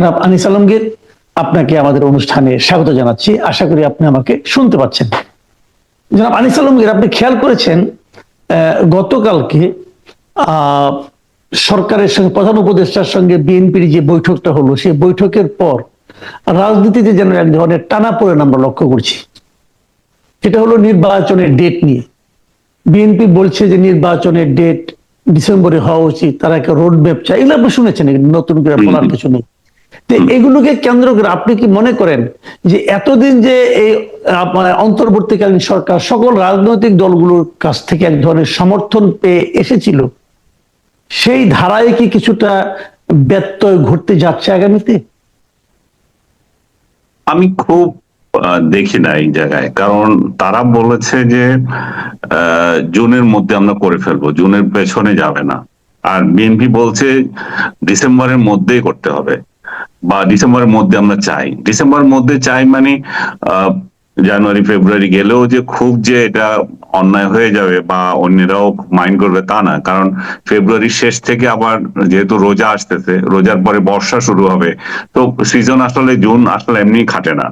জনাব আনিস আলমগীর আপনাকে আমাদের অনুষ্ঠানে স্বাগত জানাচ্ছি। আশা করি আপনি আমাকে শুনতে পাচ্ছেন। জনাব আনিস আলমগীর আপনি খেয়াল করেছেন গতকালকে আহ, সরকারের সঙ্গে প্রধান উপদেষ্টার সঙ্গে বিএনপির যে বৈঠকটা হলো সেই বৈঠকের পর রাজনীতিতে যেন এক ধরনের টানা পড়েন আমরা লক্ষ্য করছি। সেটা হলো নির্বাচনের ডেট নিয়ে। বিএনপি বলছে যে নির্বাচনের ডেট ডিসেম্বরে হওয়া উচিত তারা একটা রোড ম্যাপ চাই। এগুলো আপনি শুনেছেন নতুন করে বলার কিছু নেই। তো এগুলোকে কেন্দ্র করে আপনি কি মনে করেন যে এতদিন যে এই আপনার অন্তর্বর্তীকালীন সরকার সকল রাজনৈতিক দলগুলোর কাছ থেকে এক ধরনের সমর্থন পেয়ে এসেছিল সেই ধারায় কি কিছুটা ব্যত্যয় ঘটতে যাচ্ছে আগামীতে? আমি খুব দেখি না এই জায়গায়। কারণ তারা বলেছে যে আহ, জুনের মধ্যে আমরা করে ফেলব জুনের পেছনে যাবে না। আর বিএনপি বলছে ডিসেম্বরের মধ্যেই করতে হবে। বা ডিসেম্বরের মধ্যে আমরা চাই। ডিসেম্বরের মধ্যে চাই মানে জানুয়ারি ফেব্রুয়ারি গেলেও যে খুব যে এটা অন্যায় হয়ে যাবে বা অন্যরাও মাইন্ড করবে তা না। কারণ ফেব্রুয়ারির শেষ থেকে আবার যেহেতু রোজা আসতেছে, রোজার পরে বর্ষা শুরু হবে, তো সিজন আসলে জুন আসলে এমনি খাটে না।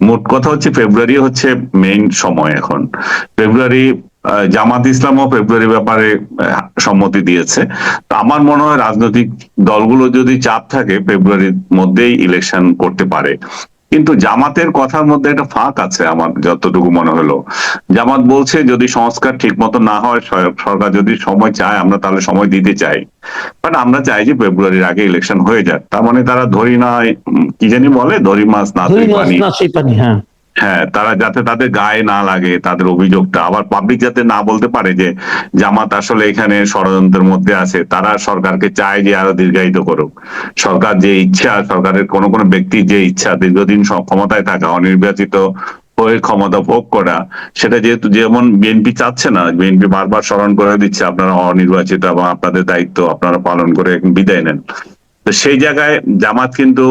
মোট কথা হচ্ছে ফেব্রুয়ারি হচ্ছে মেইন সময় এখন। ফেব্রুয়ারি জামাত ইসলামও ফেব্রুয়ারি ব্যাপারে সম্মতি দিয়েছে। তো আমার মনে হয় রাজনৈতিক দলগুলো যদি চাপ থাকে ফেব্রুয়ারির মধ্যেই ইলেকশন করতে পারে। কিন্তু জামাতের কথার মধ্যে একটা ফাঁক আছে আমার যতটুকু মনে হলো। জামাত বলছে যদি সংস্কার ঠিক মতো না হয় সরকার যদি সময় চায় আমরা তাহলে সময় দিতে চাই। বাট আমরা চাই যে ফেব্রুয়ারির আগে ইলেকশন হয়ে যাক। তার মানে তারা ধরি না কি জানি বলে ধরি মাছ না পানি। হ্যাঁ তারা যাতে তাদের গায়ে না লাগে, তাদের অভিযোগটা। আবার পাবলিক যাতে না বলতে পারে যে জামাত আসলে এখানে ষড়যন্ত্রের মধ্যে আছে, তারা সরকারকে চায় যে আরও দীর্ঘায়িত করুক। সরকার যে ইচ্ছা, সরকারের কোন কোন ব্যক্তির যে ইচ্ছা, দীর্ঘদিন ক্ষমতায় থাকা, অনির্বাচিত হয়ে ক্ষমতা ভোগ করা, সেটা যেহেতু যেমন বিএনপি চাচ্ছে না বিএনপি বারবার স্মরণ করে দিচ্ছে, আপনারা অনির্বাচিত এবং আপনাদের দায়িত্ব আপনারা পালন করে বিদায় নেন। তো সেই জায়গায় জামাত কিন্তু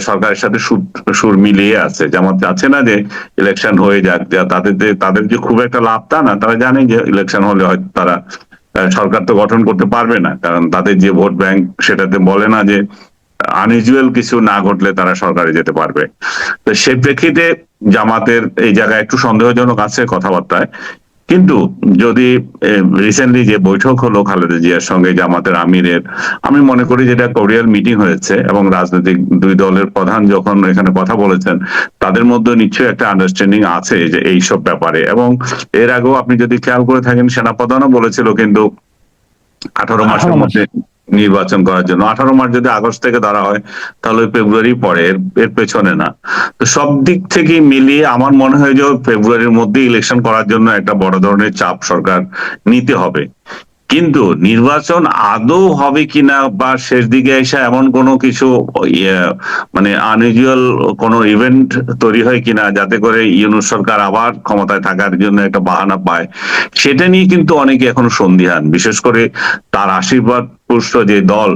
সরকারের সাথে সুর- সুর মিলিয়ে আছে। জামাত চাচ্ছে না যে ইলেকশন হয়ে যাক তাদের যে তাদের যে খুব একটা লাভ তা না, তারা জানে যে ইলেকশন হলে হয়তো তারা সরকার তো গঠন করতে পারবে না। কারণ তাদের যে ভোট ব্যাংক সেটাতে বলে না যে আনইউজুয়াল কিছু না ঘটলে তারা সরকারে যেতে পারবে। তো সেই প্রেক্ষিতে জামাতের এই জায়গায় একটু সন্দেহজনক আছে কথাবার্তায়। কিন্তু যদি রিসেন্টলি যে বৈঠক হলো খালেদা জিয়ার সঙ্গে জামাতের আমিরের আমি মনে করি যেটা কোরিয়াল মিটিং হয়েছে এবং রাজনৈতিক দুই দলের প্রধান যখন এখানে কথা বলেছেন তাদের মধ্যে নিশ্চয়ই একটা আন্ডারস্ট্যান্ডিং আছে যে এইসব ব্যাপারে। এবং এর আগেও আপনি যদি খেয়াল করে থাকেন সেনাপ্রধানও বলেছিল কিন্তু আঠারো মাসের 18 মধ্যে নির্বাচন করার জন্য। আঠারো মার্চ যদি আগস্ট থেকে ধরা হয়, তাহলে ওই ফেব্রুয়ারি পরে, এর এর পেছনে না। তো সব দিক থেকে মিলিয়ে আমার মনে হয় যে ফেব্রুয়ারির মধ্যে ইলেকশন করার জন্য একটা বড় ধরনের চাপ সরকার নিতে হবে। কিন্তু নির্বাচন আদৌ হবে কিনা বা শেষ দিকে এসে এমন কোনো কিছু ইয়ে, মানে আনইউজুয়াল কোনো ইভেন্ট তৈরি হয় কিনা যাতে করে ইউনুস সরকার আবার ক্ষমতায় থাকার জন্য একটা বাহানা পায় সেটা নিয়ে কিন্তু অনেকে এখনও সন্দিহান। বিশেষ করে তার আশীর্বাদ পুষ্ট যে দল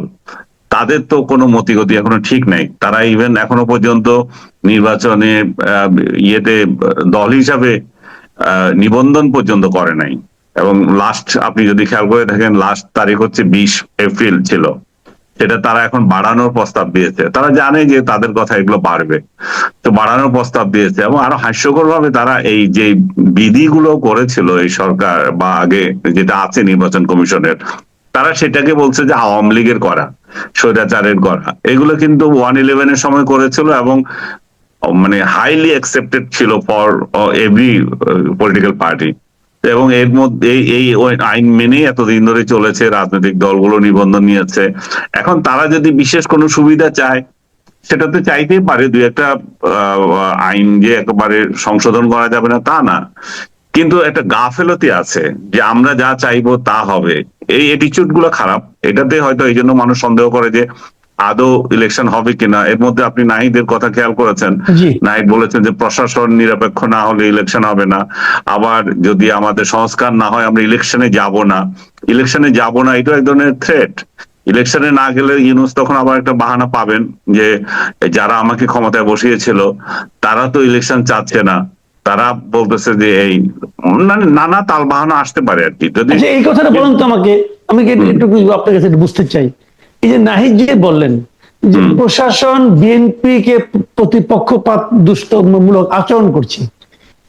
তাদের তো কোনো মতিগতি এখনও ঠিক নেই। তারা ইভেন এখনও পর্যন্ত নির্বাচনে ইয়েতে দল হিসাবে নিবন্ধন পর্যন্ত করে নাই। এবং লাস্ট আপনি যদি খেয়াল করে থাকেন লাস্ট তারিখ হচ্ছে বিশ এপ্রিল ছিল। সেটা তারা এখন বাড়ানোর প্রস্তাব দিয়েছে। তারা জানে যে তাদের কথা এগুলো বাড়বে। তো বাড়ানোর প্রস্তাব দিয়েছে এবং আরও হাস্যকর ভাবে তারা এই যে বিধিগুলো করেছিল এই সরকার বা আগে যেটা আছে নির্বাচন কমিশনের, তারা সেটাকে বলছে যে আওয়ামী লীগের করা, স্বৈরাচারের করা। এগুলো কিন্তু ওয়ান ইলেভেনের সময় করেছিল এবং মানে হাইলি অ্যাকসেপ্টেড ছিল ফর এভরি পলিটিক্যাল পার্টি এবং এর মধ্যে এই আইন মেনেই এতদিন ধরে চলেছে, রাজনৈতিক দলগুলো নিবন্ধন নিয়েছে। এখন তারা যদি বিশেষ কোনো সুবিধা চায়, সেটা তো চাইতেই পারে, দুই একটা আইন যে একেবারে সংশোধন করা যাবে না তা না। কিন্তু একটা গাফেলতি আছে যে আমরা যা চাইব তা হবে। এই এটিচিউডগুলো খারাপ। এটাতে হয়তো এই জন্য মানুষ সন্দেহ করে যে আদৌ ইলেকশন হবে কিনা এর মধ্যে আপনি নাহিদের কথা খেয়াল করেছেন। নাইট বলেছেন যে প্রশাসন নিরপেক্ষ না হলে ইলেকশন হবে না। আবার যদি আমাদের সংস্কার না হয় আমরা ইলেকশনে যাব না। ইলেকশনে যাব না এটা এক ধরনের থ্রেট ইলেকশনে না গেলে ইউনুস তখন আবার একটা বাহানা পাবেন যে যারা আমাকে ক্ষমতায় বসিয়েছিল তারা তো ইলেকশন চাচ্ছে না। তারা বলতেছে যে এই নানা তাল বাহানা আসতে পারে আর কি। যদি আচ্ছা এই কথাটা বলুন তো আমাকে। আমি কি একটু আপনার কাছে বুঝতে চাই। এই যে নাহিদ যে বললেন যে প্রশাসন বিএনপি কে প্রতিপক্ষপাত দুষ্টমূলক আচরণ করছে।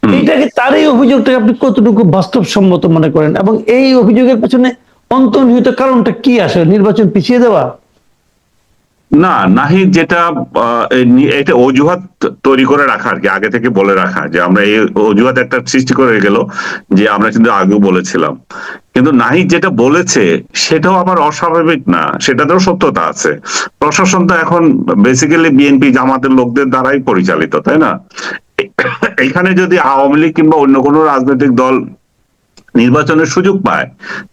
এটাকে এইটাকে তার এই অভিযোগটাকে আপনি কতটুকু বাস্তবসম্মত মনে করেন? এবং এই অভিযোগের পেছনে অন্তর্নিহিত কারণটা কি আসলে? নির্বাচন পিছিয়ে দেওয়া? না নাহি যেটা এটা অজুহাত তৈরি করে রাখা আর কি, আগে থেকে বলে রাখা যে আমরা এই অজুহাত একটা সৃষ্টি করে গেল যে আমরা কিন্তু আগেও বলেছিলাম। কিন্তু নাহি যেটা বলেছে সেটাও আবার অস্বাভাবিক না, সেটাতেও সত্যতা আছে। প্রশাসন তো এখন বেসিক্যালি বিএনপি জামাতের লোকদের দ্বারাই পরিচালিত, তাই না? এখানে যদি আওয়ামী লীগ কিংবা অন্য কোনো রাজনৈতিক দল নির্বাচনের সুযোগ পায়,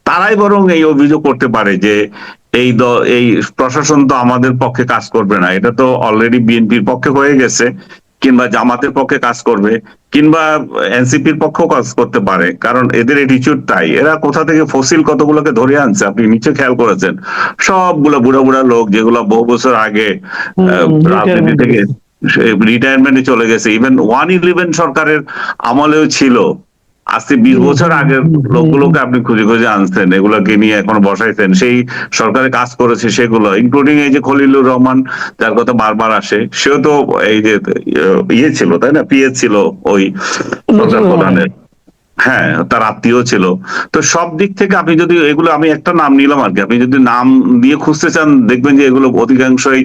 তারাই বরং এই অভিযোগ করতে পারে যে এই দ- এই প্রশাসন তো আমাদের পক্ষে কাজ করবে না। এটা তো অলরেডি বিএনপির পক্ষে হয়ে গেছে কিংবা জামাতের পক্ষে কাজ করবে কিংবা এনসিপির পক্ষেও কাজ করতে পারে কারণ এদের এটিচিউড তাই। এরা কোথা থেকে ফসিল কতগুলোকে ধরে আনছে আপনি নিচে খেয়াল করেছেন? সবগুলো বুড়া বুড়া লোক যেগুলো বহু বছর আগে রাজনীতি থেকে রিটায়ারমেন্টে চলে গেছে। ইভেন ওয়ান ইলেভেন সরকারের আমলেও ছিল। আজকে বিশ বছর আগের লোকগুলোকে আপনি খুঁজে খুঁজে আনছেন এগুলোকে নিয়ে এখন বসাইছেন সেই সরকারে কাজ করেছে সেগুলো ইনক্লুডিং এই যে খলিলুর রহমান যার কথা বারবার আসে সেও তো এই যে ইয়ে ছিল তাই না? পিএস ছিল ওই সরকার প্রধানের। হ্যাঁ তার আত্মীয় ছিল। তো সব দিক থেকে আপনি যদি এগুলো আমি একটা নাম নিলাম আর কি আপনি যদি নাম দিয়ে খুঁজতে চান দেখবেন যে এগুলো অধিকাংশই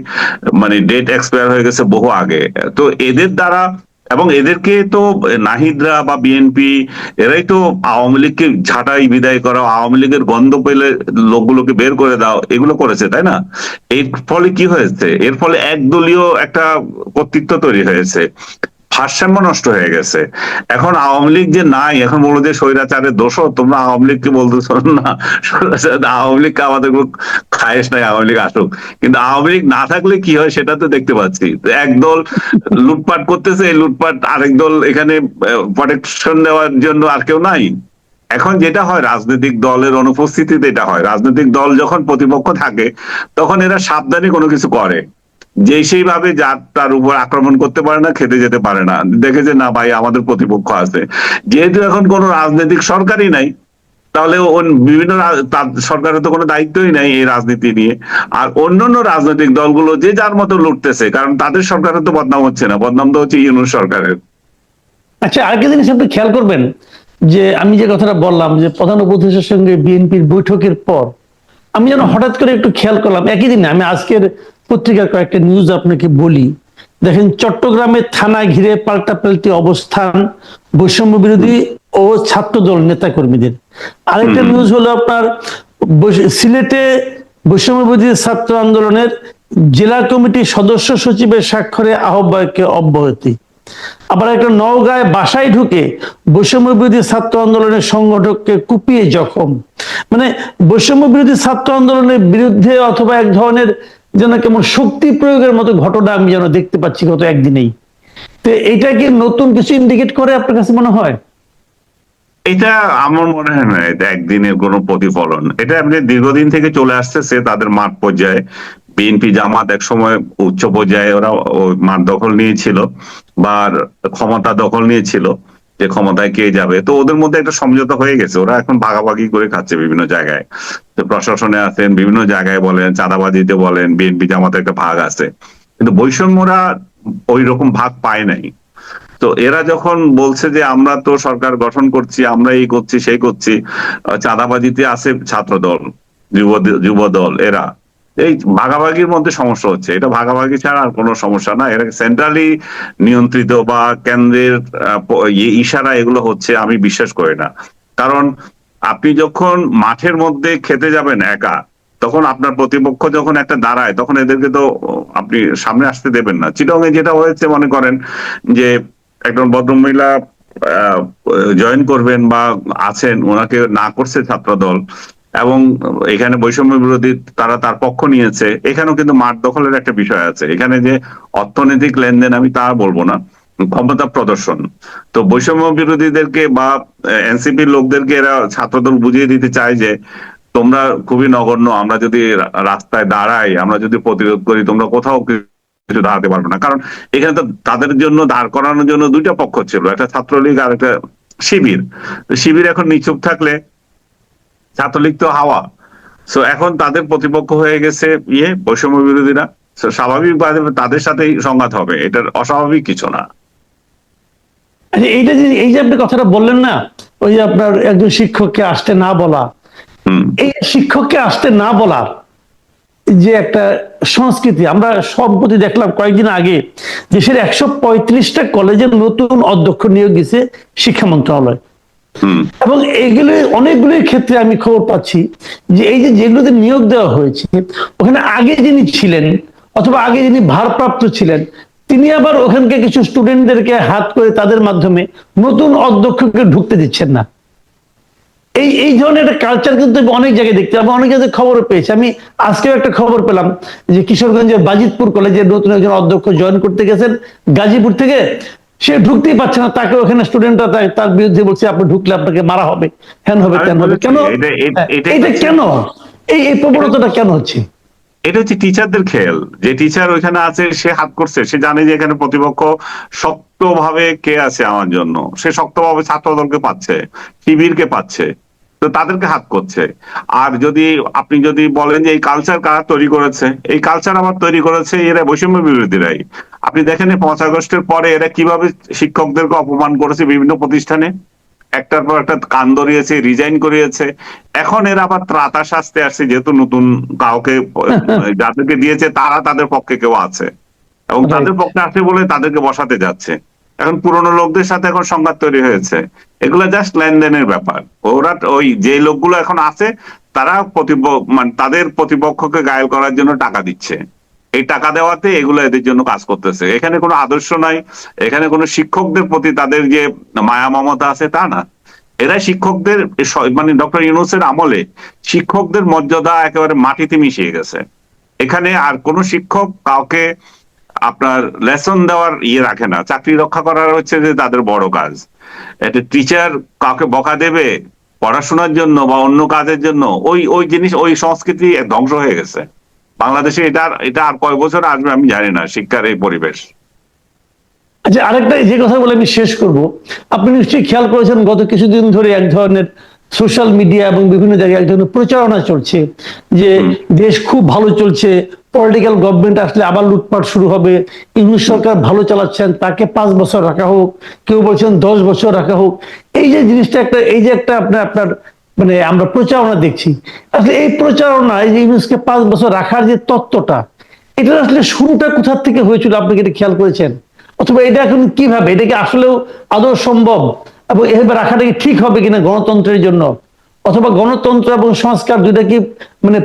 মানে ডেট এক্সপায়ার হয়ে গেছে বহু আগে। তো এদের দ্বারা এবং এদেরকে তো নাহিদরা বা বিএনপি এরাই তো আওয়ামী লীগকে ঝাঁটাই বিদায় করা, আওয়ামী লীগের গন্ধ পেলে লোকগুলোকে বের করে দাও, এগুলো করেছে, তাই না? এর ফলে কি হয়েছে? এর ফলে একদলীয় একটা কর্তৃত্ব তৈরি হয়েছে। ভারসাম্য নষ্ট হয়ে গেছে। এখন আওয়ামী লীগ যে নাই, এখন বলো যে স্বৈরাচারের দোষ তোমরা আওয়ামী লীগকে বলতেছো না। আওয়ামী লীগকে আমাদের খায়েশ নাই, আওয়ামী লীগ আসুক। কিন্তু আওয়ামী লীগ না থাকলে কি হয় সেটা তো দেখতে পাচ্ছি। একদল লুটপাট করতেছে, এই লুটপাট আরেক দল এখানে প্রোটেকশন দেওয়ার জন্য আর কেউ নাই। এখন যেটা হয়, রাজনৈতিক দলের অনুপস্থিতিতে এটা হয়। রাজনৈতিক দল যখন প্রতিপক্ষ থাকে, তখন এরা সাবধানে কোনো কিছু করে। যে সেইভাবে যার তার উপর আক্রমণ করতে পারে না, খেতে যেতে পারে না। দেখে যে, না ভাই, আমাদের প্রতিপক্ষ আছে। যেহেতু এখন কোনো রাজনৈতিক সরকারই নাই, তাহলে বিভিন্ন সরকারের তো কোনো দায়িত্বই নাই এই রাজনীতি নিয়ে। আর অন্যান্য রাজনৈতিক দলগুলো যে যার মতো লুটতেছে, কারণ তাদের সরকারের তো বদনাম হচ্ছে না। বদনাম তো হচ্ছে ইউনুস সরকারের। আচ্ছা আরেকটা জিনিস আপনি খেয়াল করবেন, যে আমি যে কথাটা বললাম, যে প্রধান উপদেষ্টার সঙ্গে বিএনপির বৈঠকের পর, আমি যেন হঠাৎ করে একটু খেয়াল করলাম, একই দিনে আমি আজকের পত্রিকার কয়েকটা নিউজ আপনাকে বলি। দেখেন চট্টগ্রামের থানা ঘিরে পাল্টাপাল্টি অবস্থান বৈষম্য বিরোধী ও ছাত্রদল নেতা কর্মীদের আরেকটা নিউজ হলো আপনার সিলেটে বৈষম্য বিরোধী ছাত্র আন্দোলনের জেলা কমিটির সদস্য সচিবের স্বাক্ষরে আহ্বায়ককে অব্যাহতি। আবার একটা নওগাঁয় বাসায় ঢুকে বৈষম্য বিরোধী ছাত্র আন্দোলনের সংগঠককে কুপিয়ে জখম। মানে বৈষম্য বিরোধী ছাত্র আন্দোলনের বিরুদ্ধে অথবা এক ধরনের যেন কেমন শক্তি প্রয়োগের মতো ঘটনা আমি যেন দেখতে পাচ্ছি গত একদিনেই। তো এটা কি নতুন কিছু ইন্ডিকেট করে আপনার কাছে মনে হয়? এটা আমার মনে হয় না, এটা একদিনের কোনো প্রতিফলন। এটা আপনি দীর্ঘদিন থেকে চলে আসতেছে, তাদের মাঠ পর্যায়ে। বিএনপি জামাত এক সময় উচ্চ পর্যায়ে ওরা মাঠ দখল নিয়েছিল, বা ক্ষমতা দখল নিয়েছিল, যে ক্ষমতায় কে যাবে। তো ওদের মধ্যে একটা সমঝোতা হয়ে গেছে, ওরা এখন ভাগাভাগি করে খাচ্ছে বিভিন্ন জায়গায়। তো প্রশাসনে আছেন, বিভিন্ন জায়গায় বলেন, চাঁদাবাজিতে বলেন, বিএনপি জামাতের একটা ভাগ আছে। কিন্তু বৈষম্যরা ওই রকম ভাগ পায় নাই। তো এরা যখন বলছে যে আমরা তো সরকার গঠন করছি, আমরা এই করছি, সেই করছি চাঁদাবাজিতে আছে ছাত্র দল যুব যুব দল এরা। এই ভাগাভাগির মধ্যে সমস্যা হচ্ছে। এটা ভাগাভাগি ছাড়া আর কোনো সমস্যা না। এরা সেন্ট্রালি নিয়ন্ত্রিত বা কেন্দ্রের ইশারা এগুলো হচ্ছে, আমি বিশ্বাস করি না। কারণ আপনি যখন মাঠের মধ্যে খেতে যাবেন একা, তখন আপনার প্রতিপক্ষ যখন একটা দাঁড়ায়, তখন এদেরকে তো আপনি সামনে আসতে দেবেন না। চিটং এ যেটা হয়েছে, মনে করেন যে একজন ভদ্রমহিলা জয়েন করবেন বা আছেন, ওনাকে না করছে ছাত্রদল, এবং এখানে বৈষম্য বিরোধী তারা তার পক্ষ নিয়েছে। এখানেও কিন্তু মাঠ দখলের একটা বিষয় আছে। এখানে যে অর্থনৈতিক লেনদেন আমি তা বলব না। ক্ষমতা প্রদর্শন। তো বৈষম্য বিরোধীদেরকে বা এনসিপির লোকদেরকে এরা ছাত্রদল বুঝিয়ে দিতে চায় যে, তোমরা খুবই নগণ্য, আমরা যদি রাস্তায় দাঁড়াই, আমরা যদি প্রতিরোধ করি, তোমরা কোথাও কিছু দাঁড়াতে পারবে না। কারণ এখানে তো তাদের জন্য, দাঁড় করানোর জন্য দুইটা পক্ষ ছিল, একটা ছাত্রলীগ আর একটা শিবির। শিবির এখন নিচুপ থাকলে ছাত্রলীগ তো হাওয়া। সো এখন তাদের প্রতিপক্ষ হয়ে গেছে ইয়ে বৈষম্য বিরোধীরা। স্বাভাবিকভাবে তাদের সাথেই সংঘাত হবে, এটার অস্বাভাবিক কিছু না। আচ্ছা এইটা যে এই যে আপনি কথাটা বললেন না ওই যে আপনার একজন শিক্ষককে আসতে না বলা এই শিক্ষককে আসতে না বলার যে একটা সংস্কৃতি আমরা সম্প্রতি দেখলাম কয়েকদিন আগে দেশের একশো পঁয়ত্রিশটা কলেজের নতুন অধ্যক্ষ নিয়োগ দিছে শিক্ষা মন্ত্রণালয়। হুম। এবং এগুলো অনেকগুলো ক্ষেত্রে আমি খবর পাচ্ছি যে এই যে যেগুলোতে নিয়োগ দেওয়া হয়েছে ওখানে আগে যিনি ছিলেন অথবা আগে যিনি ভারপ্রাপ্ত ছিলেন তিনি আবার ওখানকে কিছু স্টুডেন্টদেরকে হাত করে তাদের মাধ্যমে নতুন অধ্যক্ষকে ঢুকতে দিচ্ছেন না। এই এই ধরনের একটা কালচার কিন্তু অনেক জায়গায় দেখতে আমি অনেক জায়গায় খবরও পেয়েছি। আমি আজকেও একটা খবর পেলাম যে কিশোরগঞ্জের বাজিতপুর কলেজের নতুন একজন অধ্যক্ষ জয়েন করতে গেছেন। গাজীপুর থেকে সে ঢুকতেই পারছে না। তাকে ওখানে স্টুডেন্টরা তার বিরুদ্ধে বলছে আপনি ঢুকলে আপনাকে মারা হবে। হ্যান হবে তেন হবে? কেন? এটা- কেন? এই এই প্রবণতাটা কেন হচ্ছে? এটা হচ্ছে টিচারদের খেল যে টিচার ওইখানে আছে, সে হাত করছে, সে জানে যে এখানে প্রতিপক্ষ শক্তভাবে কে আছে আমার জন্য। সে শক্তভাবে ছাত্র দলকে পাচ্ছে, শিবিরকে পাচ্ছে, তো তাদেরকে হাত করছে। আর যদি আপনি যদি বলেন যে এই কালচার কারা তৈরি করেছে, এই কালচার আবার তৈরি করেছে এরা বৈষম্য বিরোধীরাই। আপনি দেখেন পাঁচ আগস্টের পরে এরা কীভাবে শিক্ষকদেরকে অপমান করেছে বিভিন্ন প্রতিষ্ঠানে। একটার পর একটা কান ধরিয়েছে রিজাইন করিয়েছে। এখন এরা আবার ত্রাতা শাস্তে আসছে যেহেতু নতুন কাউকে যাদেরকে দিয়েছে তারা তাদের পক্ষে কেউ আছে। এবং তাদের পক্ষে আছে বলে তাদেরকে বসাতে যাচ্ছে। এখন পুরনো লোকদের সাথে এখন সংঘাত তৈরি হয়েছে। এগুলো জাস্ট লেনদেনের ব্যাপার। ওরা ওই যে লোকগুলো এখন আছে তারা প্রতিপক্ষ মানে তাদের প্রতিপক্ষকে গায়েল করার জন্য টাকা দিচ্ছে। এই টাকা দেওয়াতে এগুলো এদের জন্য কাজ করতেছে। এখানে কোনো আদর্শ নাই। এখানে কোনো শিক্ষকদের প্রতি তাদের যে মায়া মমতা আছে তা না। এরা শিক্ষকদের মানে ডক্টর ইউনুসের আমলে শিক্ষকদের মর্যাদা একেবারে মাটিতে মিশিয়ে গেছে। এখানে আর কোনো শিক্ষক কাউকে আপনার লেসন দেওয়ার ইয়ে রাখে না। চাকরি রক্ষা করার হচ্ছে যে তাদের বড় কাজ। একটা টিচার কাউকে বকা দেবে পড়াশোনার জন্য বা অন্য কাজের জন্য, ওই ওই জিনিস, ওই সংস্কৃতি ধ্বংস হয়ে গেছে। বাংলাদেশে এটা এটা আর কয় বছর আসবে আমি জানি না শিক্ষার এই পরিবেশ। আচ্ছা আরেকটা যে কথা বলে আমি শেষ করব আপনি নিশ্চয়ই খেয়াল করেছেন গত কিছুদিন ধরে এক ধরনের সোশ্যাল মিডিয়া এবং বিভিন্ন জায়গায় এক ধরনের প্রচারণা চলছে যে দেশ খুব ভালো চলছে পলিটিক্যাল গভর্নমেন্ট আসলে আবার লুটপাট শুরু হবে ইংলিশ সরকার ভালো চালাচ্ছেন তাকে পাঁচ বছর রাখা হোক কেউ বলছেন দশ বছর রাখা হোক এই যে জিনিসটা একটা এই যে একটা আপনার আপনার মানে আমরা প্রচারণা দেখছি। আসলে এই প্রচারণা, এই ইংলিশকে পাঁচ বছর রাখার যে তত্ত্বটা, এটা আসলে শুরুটা কোথা থেকে হয়েছিল আপনি কি খেয়াল করেছেন? অথবা এটা এখন কীভাবে? এটা কি আসলেও আদৌ সম্ভব? এবং এভাবে রাখাটা কি ঠিক হবে কিনা গণতন্ত্রের জন্য? অথবা গণতন্ত্র এবং সংস্কার দুইটা কি মানে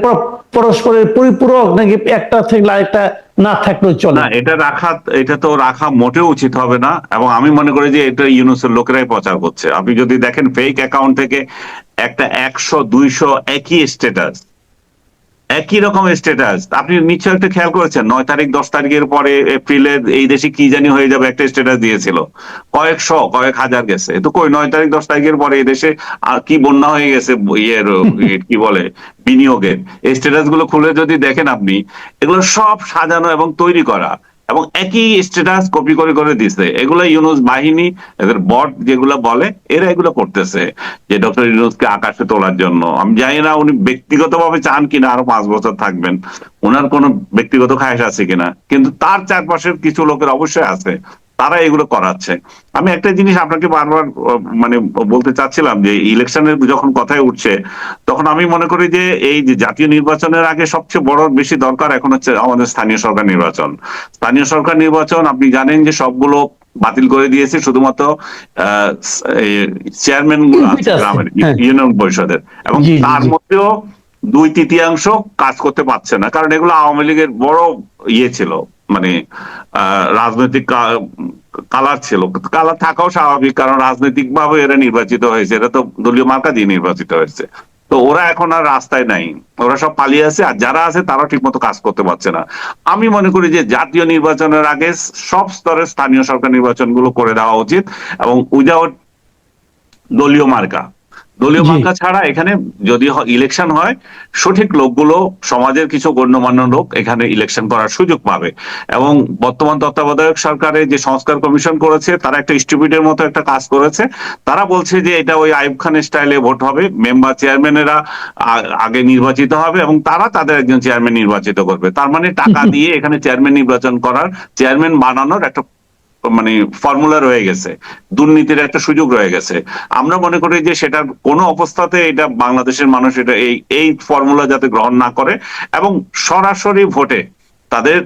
পরস্পরের পরিপূরক নাকি একটা থাকলে আরেকটা না থাকলেও চলে? না, এটা রাখা, এটা তো রাখা মোটেও উচিত হবে না। এবং আমি মনে করি যে এটা ইউনুসের লোকেরাই প্রচার করছে। আপনি যদি দেখেন ফেক অ্যাকাউন্ট থেকে একটা একশো দুইশো একই স্ট্যাটাস একই রকম স্ট্যাটাস আপনি নিশ্চয় একটা খেয়াল করেছেন নয় তারিখ দশ তারিখের পরে এপ্রিলের এই দেশে কি জানি হয়ে যাবে একটা স্ট্যাটাস দিয়েছিল। কয়েকশো কয়েক হাজার গেছে। তো কই নয় তারিখ দশ তারিখের পরে এই দেশে আর কি বন্যা হয়ে গেছে ইয়ের কি বলে বিনিয়োগের। এই স্ট্যাটাসগুলো খুলে যদি দেখেন আপনি এগুলো সব সাজানো এবং তৈরি করা। এবং একই স্ট্যাটাস কপি করে করে দিছে। এগুলা ইউনুস বাহিনী, এদের বট যেগুলো বলে, এরা এগুলো করতেছে যে ডক্টর ইউনুসকে আকাশে তোলার জন্য। আমি জানি না উনি ব্যক্তিগতভাবে চান কিনা, আরও পাঁচ বছর থাকবেন। ওনার কোনো ব্যক্তিগত খায়স আছে কিনা। কিন্তু তার চারপাশের কিছু লোকের অবশ্যই আছে। তারা এগুলো করাচ্ছে। আমি একটা জিনিস আপনাকে বারবার মানে বলতে চাচ্ছিলাম যে ইলেকশনের যখন কথায় উঠছে তখন আমি মনে করি যে এই যে জাতীয় নির্বাচনের আগে সবচেয়ে বড় বেশি দরকার এখন হচ্ছে আমাদের স্থানীয় সরকার নির্বাচন। স্থানীয় সরকার নির্বাচন আপনি জানেন যে সবগুলো বাতিল করে দিয়েছে শুধুমাত্র চেয়ারম্যানগুলো আছে গ্রামের হ্যাঁ। ইউনিয়ন পরিষদের। এবং তার মধ্যেও দুই তৃতীয়াংশ কাজ করতে পারছে না। কারণ এগুলো আওয়ামী লীগের বড় ইয়ে ছিল। মানে রাজনৈতিক কালার ছিল। কালার থাকাও স্বাভাবিক, কারণ রাজনৈতিক ভাবে এরা নির্বাচিত হয়েছে। এরা তো দলীয় মার্কা দিয়ে নির্বাচিত হয়েছে। তো ওরা এখন আর রাস্তায় নাই। ওরা সব পালিয়ে আছে, আর যারা আছে তারা ঠিকমতো কাজ করতে পারছে না। আমি মনে করি যে জাতীয় নির্বাচনের আগে সব স্তরের স্থানীয় সরকার নির্বাচনগুলো করে দেওয়া উচিত এবং উইদাউট দলীয় মার্কা। দলীয়। মার্কা ছাড়া এখানে যদি ইলেকশন হয় সঠিক লোকগুলো সমাজের কিছু গণ্যমান্য লোক এখানে ইলেকশন করার সুযোগ পাবে। এবং বর্তমান তত্ত্বাবধায়ক সরকারের যে সংস্কার কমিশন করেছে তারা একটা স্টুপিডের মতো একটা কাজ করেছে। তারা বলছে যে এটা ওই আইব খানের স্টাইলে ভোট হবে মেম্বার চেয়ারম্যানেরা আগে নির্বাচিত হবে এবং তারা তাদের একজন চেয়ারম্যান নির্বাচিত করবে। তার মানে টাকা দিয়ে এখানে চেয়ারম্যান নির্বাচন করার চেয়ারম্যান বানানোর একটা মানে ফর্মুলা রয়ে গেছে। দুর্নীতির একটা সুযোগ রয়ে গেছে। আমরা মনে করি যে সেটার কোনো অবস্থাতে এটা বাংলাদেশের মানুষ এটা এই এই ফর্মুলা যাতে গ্রহণ না করে এবং সরাসরি ভোটে তাদের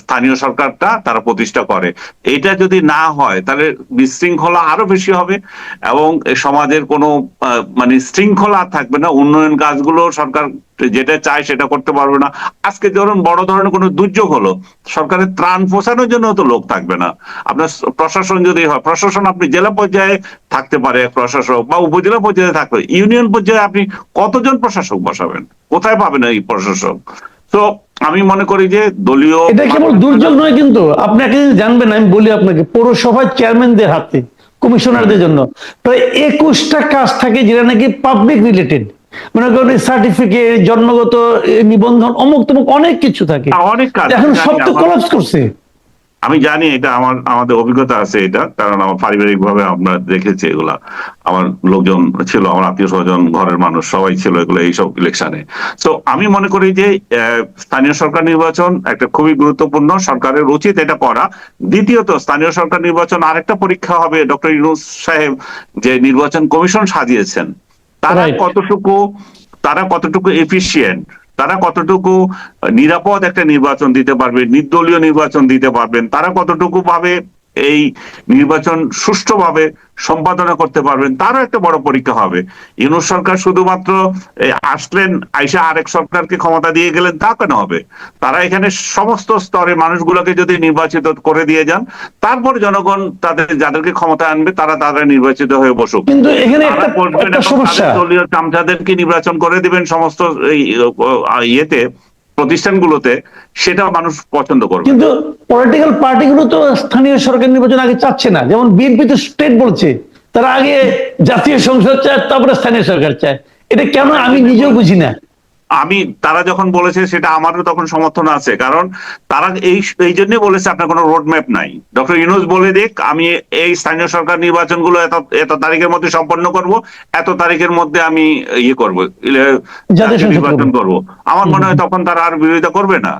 স্থানীয় সরকারটা তারা প্রতিষ্ঠা করে। এটা যদি না হয়, তাহলে বিশৃঙ্খলা আরও বেশি হবে এবং সমাজের কোনো মানে শৃঙ্খলা থাকবে না। উন্নয়ন কাজগুলো সরকার যেটা চায় সেটা করতে পারবে না। আজকে ধরুন বড় ধরনের কোনো দুর্যোগ হলো, সরকারের ত্রাণ পৌঁছানোর জন্য তো লোক থাকবে না। আপনার প্রশাসন যদি হয়, প্রশাসন আপনি জেলা পর্যায়ে থাকতে পারে, প্রশাসক বা উপজেলা পর্যায়ে থাকতে ইউনিয়ন পর্যায়ে আপনি কতজন প্রশাসক বসাবেন? কোথায় পাবেন এই প্রশাসক? তো আমি মনে করি যে দলীয় এটা কেবল দুর্যোগ নয় কিন্তু। আপনি একটা জিনিস জানবেন আমি বলি আপনাকে পৌরসভার চেয়ারম্যানদের হাতে কমিশনারদের জন্য। প্রায় একুশটা কাজ থাকে যেটা নাকি পাবলিক রিলেটেড মনে করেন সার্টিফিকেট জন্মগত নিবন্ধন অমুক তমুক অনেক কিছু থাকে। অনেক কাজ এখন সব তো কলাপস করছে। আমি জানি এটা আমার আমাদের অভিজ্ঞতা আছে এটা কারণ আমার পারিবারিক ভাবে আমরা দেখেছি এগুলা। আমার লোকজন ছিল আমার আত্মীয় স্বজন ঘরের মানুষ সবাই ছিল এগুলো এইসব ইলেকশনে তো আমি মনে করি যে স্থানীয় সরকার নির্বাচন একটা খুবই গুরুত্বপূর্ণ সরকারের উচিত এটা করা। দ্বিতীয়ত স্থানীয় সরকার নির্বাচন আরেকটা পরীক্ষা হবে ডক্টর ইউনুস সাহেব যে নির্বাচন কমিশন সাজিয়েছেন তারা কতটুকু তারা কতটুকু এফিসিয়েন্ট তারা কতটুকু নিরাপদ একটা নির্বাচন দিতে পারবে নির্দলীয় নির্বাচন দিতে পারবেন তারা কতটুকু ভাবে এই নির্বাচন সুষ্ঠুভাবে সম্পাদনা করতে পারবেন তারও একটা বড় পরীক্ষা হবে। ইউনুস সরকার শুধুমাত্র আসলেন আইসা আরেক সরকারকে ক্ষমতা দিয়ে গেলেন তা কেন হবে? তারা এখানে সমস্ত স্তরে মানুষগুলোকে যদি নির্বাচিত করে দিয়ে যান তারপর জনগণ তাদের যাদেরকে ক্ষমতা আনবে তারা তারা নির্বাচিত হয়ে বসুক। কিন্তু এখানে একটা সমস্যা। দলীয় চামচাদেরকে নির্বাচন করে দিবেন সমস্ত ইয়েতে। প্রতিষ্ঠানগুলোতে সেটা মানুষ পছন্দ করবে কিন্তু পলিটিক্যাল পার্টিগুলো তো স্থানীয় সরকার নির্বাচন আগে চাচ্ছে না। যেমন বিএনপি তো স্টেট বলছে, তারা আগে জাতীয় সংসদ চায়, তারপরে স্থানীয় সরকার চায়। এটা কেন আমি নিজেও বুঝি না। আমি তারা যখন বলেছে সেটা আমারও তখন সমর্থন আছে কারণ তারা এই এই জন্যই বলেছে আপনার কোনো রোড ম্যাপ নাই। ডক্টর ইউনুস বলে দেখ আমি এই স্থানীয় সরকার নির্বাচনগুলো এত এত তারিখের মধ্যে সম্পন্ন করব এত তারিখের মধ্যে আমি ইয়ে করব নির্বাচন। করব। আমার মনে হয় তখন তারা আর বিরোধিতা করবে না।